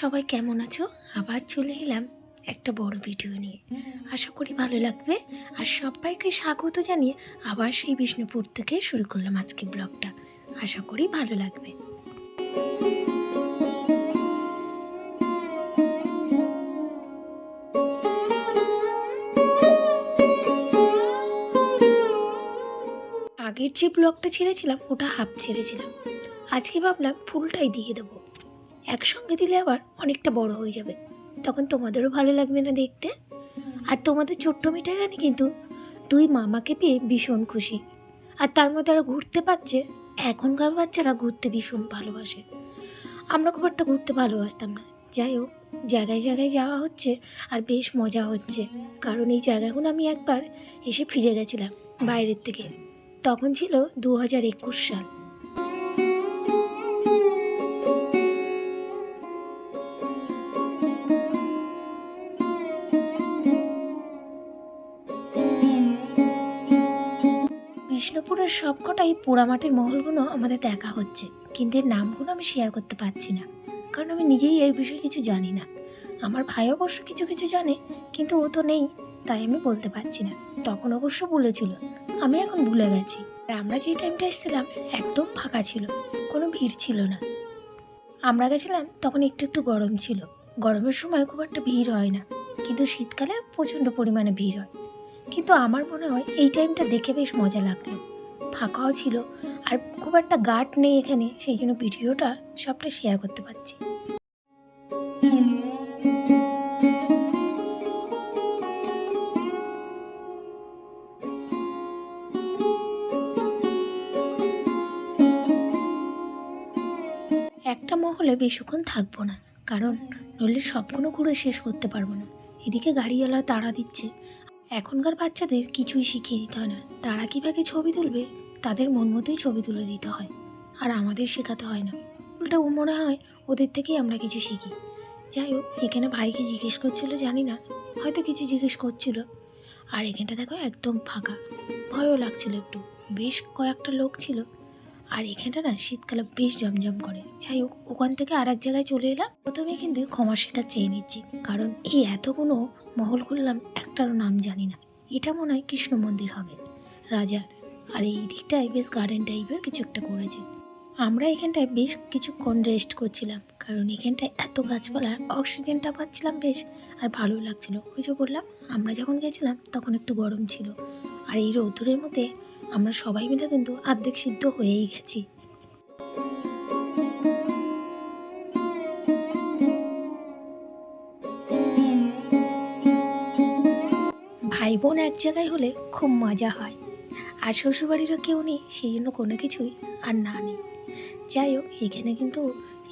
সবাই কেমন আছো? আবার চলে এলাম একটা বড় ভিডিও নিয়ে। আশা করি ভালো লাগবে। আর সবাইকে স্বাগত জানিয়ে আবার সেই বিষ্ণুপুর থেকে শুরু করলাম আজকে ব্লগটা। আশা করি ভালো লাগবে। আগের যে ব্লগটা ছেড়েছিলাম, ওটা হাফ ছেড়েছিলাম। আজকে ভাবলাম ফুলটাই দিয়ে দেবো। একসঙ্গে দিলে আবার অনেকটা বড় হয়ে যাবে। তখন তোমাদেরও ভালো লাগবে না দেখতে। আর তোমাদের ছোট্ট মিঠাই রানী কিন্তু দুই মামাকে পেয়ে ভীষণ খুশি। আর তার মধ্যে তারা ঘুরতে পারছে, এখনকার বাচ্চারা ঘুরতে ভীষণ ভালোবাসে। আমরা খুব একটা ঘুরতে ভালোবাসতাম না। যাই হোক, জায়গায় জায়গায় যাওয়া হচ্ছে আর বেশ মজা হচ্ছে। কারণ এই জায়গাগুলো আমি একবার এসে ফিরে গেছিলাম বাইরের থেকে। তখন ছিল দু হাজার একুশ সাল। বিষ্ণুপুরের সবকটাই পোড়ামাটির মহলগুলো আমাদের দেখা হচ্ছে। কিন্তু এর নামগুলো আমি শেয়ার করতে পারছি না। কারণ আমি নিজেই এই বিষয়ে কিছু জানি না। আমার ভাই অবশ্য কিছু কিছু জানে, কিন্তু ও তো নেই, তাই আমি বলতে পারছি না। তখন অবশ্য বলেছিল, আমি এখন ভুলে গেছি। আর আমরা যেই টাইমটা এসেছিলাম, একদম ফাঁকা ছিল। কোনো ভিড় ছিল না। আমরা গেছিলাম, তখন একটু একটু গরম ছিল। গরমের সময় খুব একটা ভিড় হয় না। কিন্তু শীতকালে প্রচণ্ড পরিমাণে ভিড় হয়। কিন্তু আমার মনে হয় এই টাইমটা দেখে বেশ মজা লাগল। ফাঁকাও ছিল আর খুব একটা গার্ড নেই এখানে, সেই জন্য ভিডিওটা সবটা শেয়ার করতে পারছি। একটা মহলে বেশিক্ষণ থাকব না, কারণ নইলে সবগুলো ঘুরে শেষ করতে পারব না। এদিকে গাড়িওয়ালা তাড়া দিচ্ছে এখনকার বাচ্চাদের কিছুই শিখিয়ে দিতে হয় না। তারা কীভাবে ছবি তুলবে? তাদের মন মতোই ছবি তুলে দিতে হয়। আর আমাদের শেখাতে হয় না। উল্টা ও মনে হয় ওদের থেকেই আমরা কিছু শিখি। যাই হোক, এখানে ভাইকে জিজ্ঞেস করছিল জানি না। হয়তো কিছু জিজ্ঞেস করছিল। আর এখানটা দেখো একদম ফাঁকা। ভয়ও লাগছিল একটু। বেশ কয়েকটা লোক ছিল। আর এখানটা না শীতকালে বেশ জমজম করে। যাই হোক, ওখান থেকে আর এক জায়গায় চলে এলাম। প্রথমে কিন্তু ক্ষমা সেটা চেয়ে নিচ্ছি। কারণ এই এতগুলো মহল ঘুরলাম একটারও নাম জানি না। এটা মনে হয় কৃষ্ণ মন্দির হবে। রাজার আর এই দিকটায় বেশ গার্ডেন টাইপের কিছু একটা করেছে। আমরা এখানটায় বেশ কিছুক্ষণ রেস্ট করছিলাম। কারণ এখানটায় এত গাছপালা অক্সিজেনটা পাচ্ছিলাম বেশ, আর ভালো লাগছিল। ওই যে বললাম, আমরা যখন গেছিলাম তখন একটু গরম ছিল। আর এই রোদ্দুরের মধ্যে আমরা সবাই মিলে কিন্তু অর্ধেক সিদ্ধ হয়েই গেছি। ভাই বোন এক জায়গায় হলে খুব মজা হয়। আর শ্বশুরবাড়িরও কেউ নেই, সেই জন্য কোনো কিছুই আর না নেই। যাই হোক, এখানে কিন্তু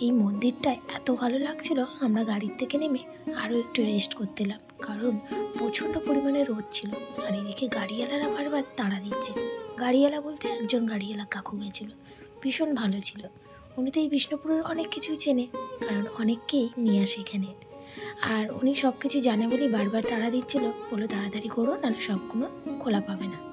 এই মন্দিরটায় এত ভালো লাগছিল, আমরা গাড়ির থেকে নেমে আরও একটু রেস্ট করতে এলাম। কারণ প্রচণ্ড পরিমাণে রোদ ছিল, আর এদিকে গাড়িওয়ালারা বারবার তাড়া দিচ্ছে। গাড়িওয়ালা বলতে একজন গাড়িওয়ালা কাকু গেছিল, ভীষণ ভালো ছিল। উনি তো এই বিষ্ণুপুরের অনেক কিছুই চেনে, কারণ অনেককেই নিয়ে আসে এখানে। আর উনি সব কিছু জানে বলেই বারবার তাড়া দিচ্ছিল বলে তাড়াতাড়ি করো, নাহলে সবগুলো খোলা পাবে না।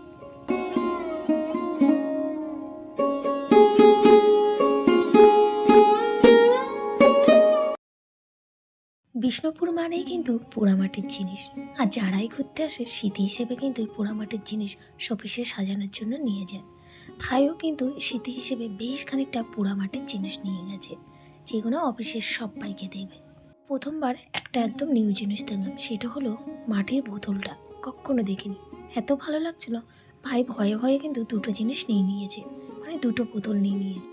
বিষ্ণুপুর মানেই কিন্তু পোড়ামাটির জিনিস। আর যারাই ঘুরতে আসে, স্মৃতি হিসেবে কিন্তু এই পোড়ামাটির জিনিস শোপিসে সাজানোর জন্য নিয়ে যায়। ভাইও কিন্তু স্মৃতি হিসেবে বেশ খানিকটা পোড়ামাটির জিনিস নিয়ে গেছে, যেগুলো অফিসের সবাইকে দেবে। প্রথমবার একটা একদম নিউ জিনিস দেখলাম, সেটা হলো মাটির বোতলটা। কখনো দেখিনি। এত ভালো লাগছিল, ভাই ভয়ে ভয়ে কিন্তু দুটো জিনিস নিয়ে নিয়েছে মানে দুটো বোতল নিয়ে নিয়েছে।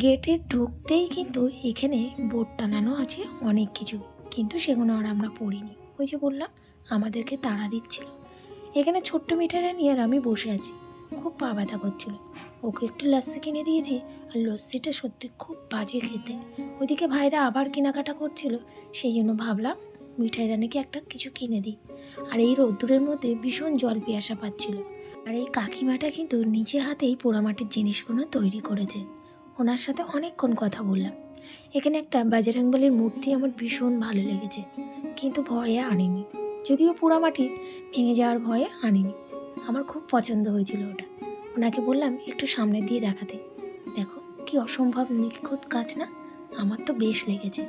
গেটে ঢুকতেই কিন্তু এখানে বোর্ড টানানো আছে অনেক কিছু। কিন্তু সেগুলো আর আমরা পড়িনি। ওই যে বললাম, আমাদেরকে তাড়া দিচ্ছিল। এখানে ছোট্ট মিঠাইরা নিয়ে আর আমি বসে আছি। খুব পা ব্যথা করছিল। ওকে একটু লস্যি কিনে দিয়েছি, আর লস্যিটা সত্যি খুব বাজে খেতে। ওইদিকে ভাইরা আবার কেনাকাটা করছিল, সেই জন্য ভাবলাম মিঠাই রানীকে একটা কিছু কিনে দিই। আর এই রোদ্দুরের মধ্যে ভীষণ জল পিয়াসা পাচ্ছিল। আর এই কাকিমাটা কিন্তু নিজে হাতেই পোড়ামাটির জিনিসগুলো তৈরি করেছে। ওনার সাথে অনেকক্ষণ কথা বললাম। এখানে একটা বাজরাংবালির মূর্তি আমার ভীষণ ভালো লেগেছে, কিন্তু ভয়ে আনিনি। যদিও পোড়ামাটি ভেঙে যাওয়ার ভয়ে আনিনি। আমার খুব পছন্দ হয়েছিল ওটা। ওনাকে বললাম, একটু সামনে দিয়ে দেখাতে। দেখো, কি অসম্ভব নিখুঁত কাজ না? আমার তো বেশ লেগেছে।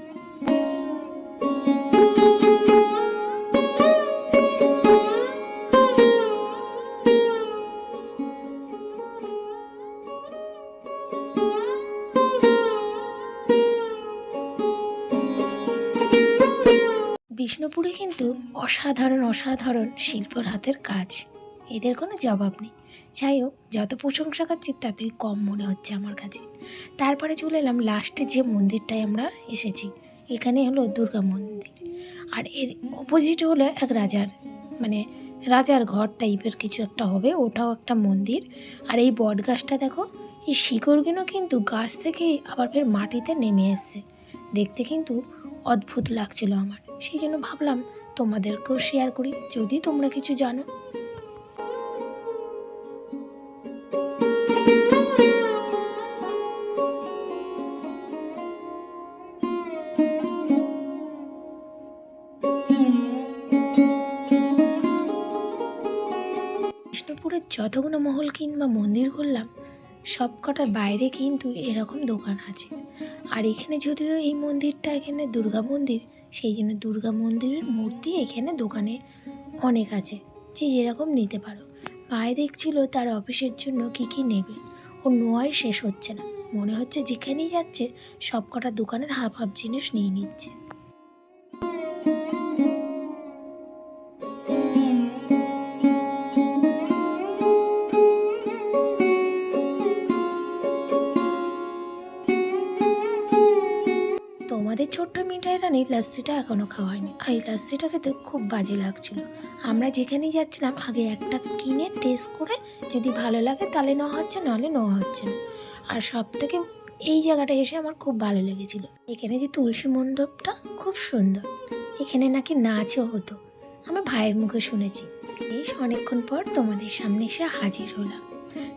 বিষ্ণুপুরে কিন্তু অসাধারণ অসাধারণ শিল্পর হাতের কাজ। এদের কোনো জবাব নেই। যাই হোক, যত প্রশংসা করছি ততই কম মনে হচ্ছে আমার কাছে। তারপরে চলে এলাম লাস্টে যে মন্দিরটায় আমরা এসেছি। এখানে হলো দুর্গা মন্দির। আর এর অপোজিট হলো এক রাজার মানে রাজার ঘর টাইপের কিছু একটা হবে, ওটাও একটা মন্দির। আর এই বট গাছটা দেখো, এই শিকড়গুলো কিন্তু গাছ থেকে আবার ফের মাটিতে নেমে এসছে। দেখতে কিন্তু অদ্ভুত লাগছিল আমার। সেই জন্য ভাবলাম তোমাদেরকেও শেয়ার করি, যদি তোমরা কিছু জানো। বিষ্ণুপুরের যতগুলো মহল কিংবা মন্দির ঘুরলাম সব কটার বাইরে কিন্তু এরকম দোকান আছে। আর এখানে যদিও এই মন্দিরটা এখানে দুর্গা মন্দির সেই জন্য দুর্গা মন্দিরের মূর্তি এখানে দোকানে অনেক আছে। যে যেরকম নিতে পারো। পায়ে দেখছিল তার অফিসের জন্য কি কি নেবে। ও নোয়াই শেষ হচ্ছে না। মনে হচ্ছে যেখানেই যাচ্ছে সব কটা দোকানের হাফ হাফ জিনিস নিয়ে নিচ্ছে। ছোট্ট মিঠাই রানীর লাস্সিটা এখনও খাওয়া হয়নি। আর এই লাস্সিটা খেতে খুব বাজে লাগছিল। আমরা যেখানেই যাচ্ছিলাম, আগে একটা কিনে টেস্ট করে যদি ভালো লাগে তাহলে নেওয়া হচ্ছে, নাহলে নেওয়া হচ্ছে না। আর সব থেকে এই জায়গাটা এসে আমার খুব ভালো লেগেছিল। এখানে যে তুলসী মণ্ডপটা খুব সুন্দর। এখানে নাকি নাচও হতো। আমি ভাইয়ের মুখে শুনেছি। বেশ অনেকক্ষণ পর তোমাদের সামনে এসে হাজির হলাম।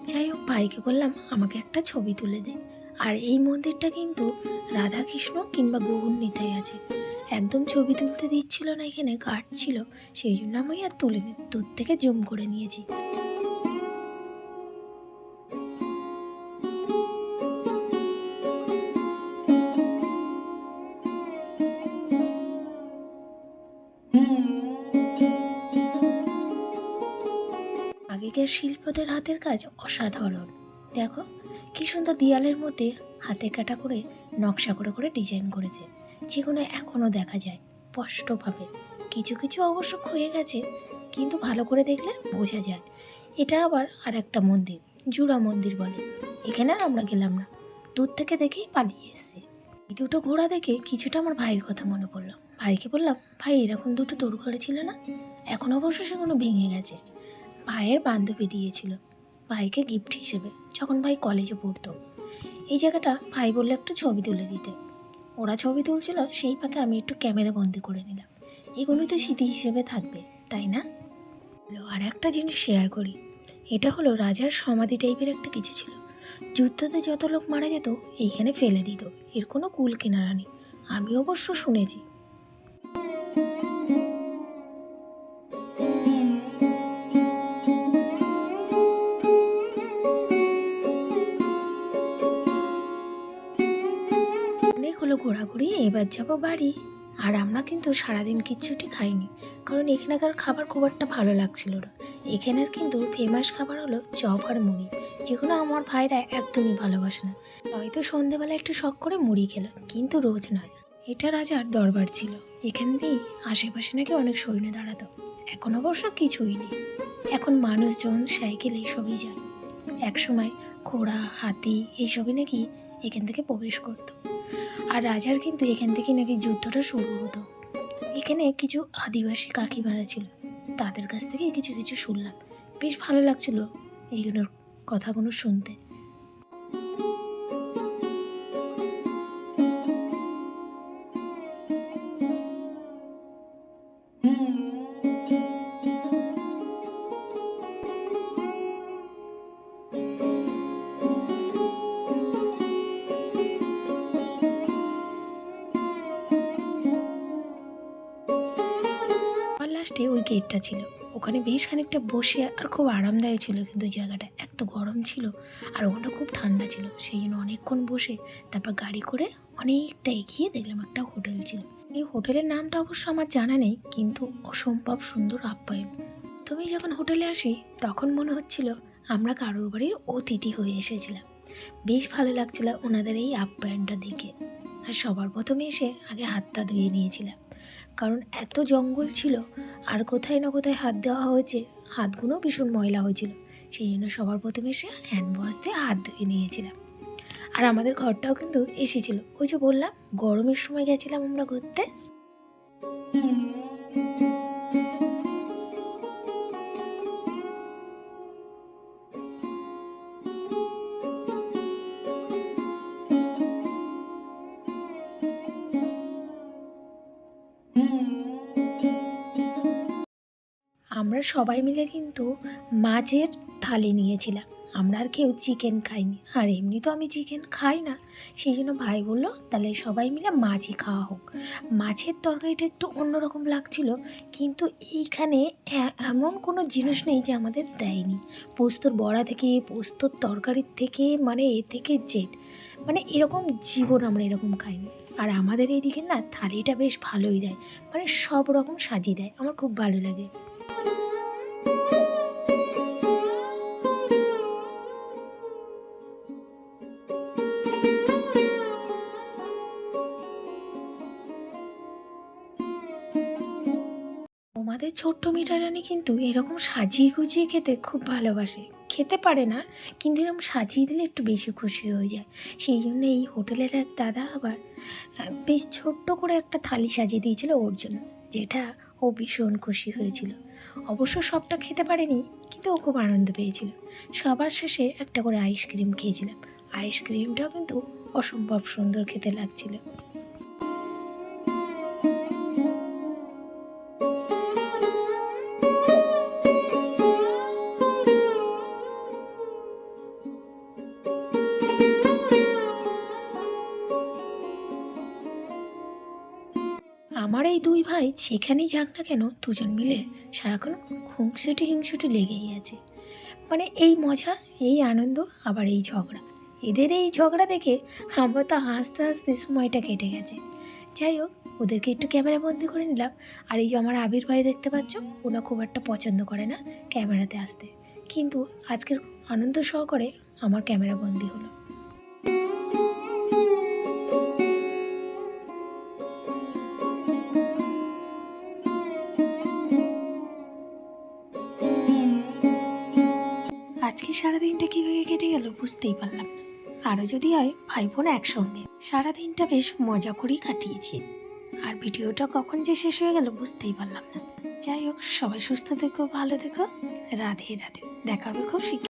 যাই হোক, ভাইকে বললাম, আমাকে একটা ছবি তুলে দে। আর এই মন্দিরটা কিন্তু রাধাকৃষ্ণ কিংবা গৌর নিতাই আছে একদম ছবি তুলতে দিচ্ছিল না, এখানে গার্ড ছিল। সেই জন্য আমি আর তুলিনি, দূর থেকে জুম করে নিয়েছি। আগেকার শিল্পদের হাতের কাজ অসাধারণ। দেখো কি সুন্দর দেয়ালের মধ্যে হাতে কাটা করে নকশা করে করে ডিজাইন করেছে। যেগুলো এখনও দেখা যায় স্পষ্টভাবে। কিছু কিছু অবশ্য ক্ষয়ে গেছে, কিন্তু ভালো করে দেখলে বোঝা যায়। এটা আবার আর একটা মন্দির, জুড়া মন্দির বলে। এখানে আর আমরা গেলাম না। দূর থেকে দেখেই পালিয়ে এসেছি। দুটো ঘোড়া দেখে কিছুটা আমার ভাইয়ের কথা মনে পড়ল। ভাইকে বললাম, ভাই, এরকম দুটো তোর ঘরে ছিল না? এখন অবশ্য সেগুলো ভেঙে গেছে। ভাইয়ের বান্ধবী দিয়েছিল, ভাইকে গিফট হিসেবে। যখন ভাই কলেজে পড়তো। এই জায়গাটা ভাই বললে একটু ছবি তুলে দিতে। ওরা ছবি তুলছিল, সেই ফাঁকে আমি একটু ক্যামেরা বন্দি করে নিলাম। এগুলো তো স্মৃতি হিসেবে থাকবে, তাই না? আর একটা জিনিস শেয়ার করি। এটা হলো রাজার সমাধি টাইপের একটা কিছু ছিল। যুদ্ধতে যত লোক মারা যেত, এইখানে ফেলে দিত। এর কোনো কুল কিনারা নেই। আমি অবশ্য শুনেছি। হলো এবার যাব বাড়ি। আর আমরা কিন্তু সারাদিন কিচ্ছুটি খাইনি, কারণ এখানকার খাবার খুব একটা ভালো লাগছিল না। এখানের কিন্তু ফেমাস খাবার হলো চপ আর মুড়ি, যেগুলো আমার ভাইরা একদমই ভালোবাসে না। হয়তো সন্ধেবেলা একটু শখ করে মুড়ি খেলো, কিন্তু রোজ নয়। এটা রাজার দরবার ছিল। এখান দিয়েই আশেপাশে নাকি অনেক সৈন্য দাঁড়াতো। এখন অবশ্য কিছুই নেই। এখন মানুষজন সাইকেল এইসবই যায়। একসময় ঘোড়া, হাতি, এইসবই নাকি এখান থেকে প্রবেশ করতো। আর রাজার কিন্তু এখান থেকে নাকি যুদ্ধটা শুরু হতো। এখানে কিছু আদিবাসী কাকিমারা ছিল। তাদের কাছ থেকে কিছু কিছু শুনলাম। বেশ ভালো লাগছিল এইগুলোর কথাগুলো শুনতে। লাস্টে ওই গেটটা ছিল। ওখানে বেশ খানিকটা বসে আর খুব আরামদায়ক ছিল কিন্তু জায়গাটা। এত গরম ছিল আর ওখানটা খুব ঠান্ডা ছিল। সেই জন্য অনেকক্ষণ বসে তারপর গাড়ি করে অনেকটা এগিয়ে দেখলাম একটা হোটেল ছিল। এই হোটেলের নামটা অবশ্য আমার জানা নেই কিন্তু অসম্ভব সুন্দর আপ্যায়ন। তুমি যখন হোটেলে আসি তখন মনে হচ্ছিল আমরা কারোর বাড়ির অতিথি হয়ে এসেছিলাম। বেশ ভালো লাগছিল ওনাদের এই আপ্যায়নটা দেখে। আর সবার প্রথমে এসে আগে হাতটা ধুয়ে নিয়েছিলাম। কারণ এত জঙ্গল ছিল আর কোথায় না কোথায় হাত দেওয়া হয়েছে, হাতগুলো ভীষণ ময়লা হয়েছিল। সেই জন্য সবার প্রথমে এসে হ্যান্ড ওয়াশ দিয়ে হাত ধুয়ে নিয়েছিলাম। আর আমাদের ঘরটাও কিন্তু এসেছিল ওই যে বললাম, গরমের সময় গেছিলাম আমরা ঘুরতে। আমরা সবাই মিলে কিন্তু মাছের থালি নিয়েছিলাম। আমরা আর কেউ চিকেন খাইনি। আর এমনি তো আমি চিকেন খাই না। সেই জন্য ভাই বলল, তাহলে সবাই মিলে মাছই খাওয়া হোক। মাছের তরকারিটা একটু অন্যরকম লাগছিল, কিন্তু এইখানে এমন কোনো জিনিস নেই যে আমাদের দেয়নি। পোস্তর বড়া থেকে, পোস্তর তরকারির থেকে মানে এ থেকে জেড। মানে এরকম জীবন আমরা এরকম খাইনি। আর আমাদের এইদিকে না, থালিটা বেশ ভালোই দেয়। মানে সব রকম সাজিয়ে দেয়। আমার খুব ভালো লাগে। ছোট্ট মিঠারানি কিন্তু এরকম সাজিয়ে গুজিয়ে খেতে খুব ভালোবাসে। খেতে পারে না, কিন্তু এরকম সাজিয়ে দিলে একটু বেশি খুশি হয়ে যায়। সেই জন্য এই হোটেলের এক দাদা আবার বেশ ছোট্ট করে একটা থালি সাজিয়ে দিয়েছিল ওর জন্য, যেটা ও ভীষণ খুশি হয়েছিল। অবশ্য সবটা খেতে পারেনি, কিন্তু ও খুব আনন্দ পেয়েছিল। সবার শেষে একটা করে আইসক্রিম খেয়েছিলাম। আইসক্রিমটাও কিন্তু অসম্ভব সুন্দর খেতে লাগছিল। যেখানেই যাক না কেন দুজন মিলে সারাক্ষণ খুঁংসুটি হিংসুটি লেগেই আছে। মানে এই মজা, এই আনন্দ, আবার এই ঝগড়া। এদের এই ঝগড়া দেখে আমার তো হাসতে হাসতে সময়টা কেটে গেছে। যাই হোক, ওদেরকে একটু ক্যামেরা বন্দি করে নিলাম। আর এই যে আমার আবির ভাই দেখতে পাচ্ছ ওরা খুব একটা পছন্দ করে না ক্যামেরাতে আসতে। কিন্তু আজকের আনন্দ সহকারে আমার ক্যামেরা বন্দি হলো। আজকে সারাদিনটা কীভাবে কেটে গেল বুঝতেই পারলাম না। আরও যদি হয় ভাই বোন একসঙ্গে। সারাদিনটা বেশ মজা করেই কাটিয়েছি। আর ভিডিওটা কখন যে শেষ হয়ে গেল বুঝতেই পারলাম না। যাই হোক, সবাই সুস্থ থেকো, ভালো থেকো। রাধে রাধে। দেখাবে খুব শীঘ্র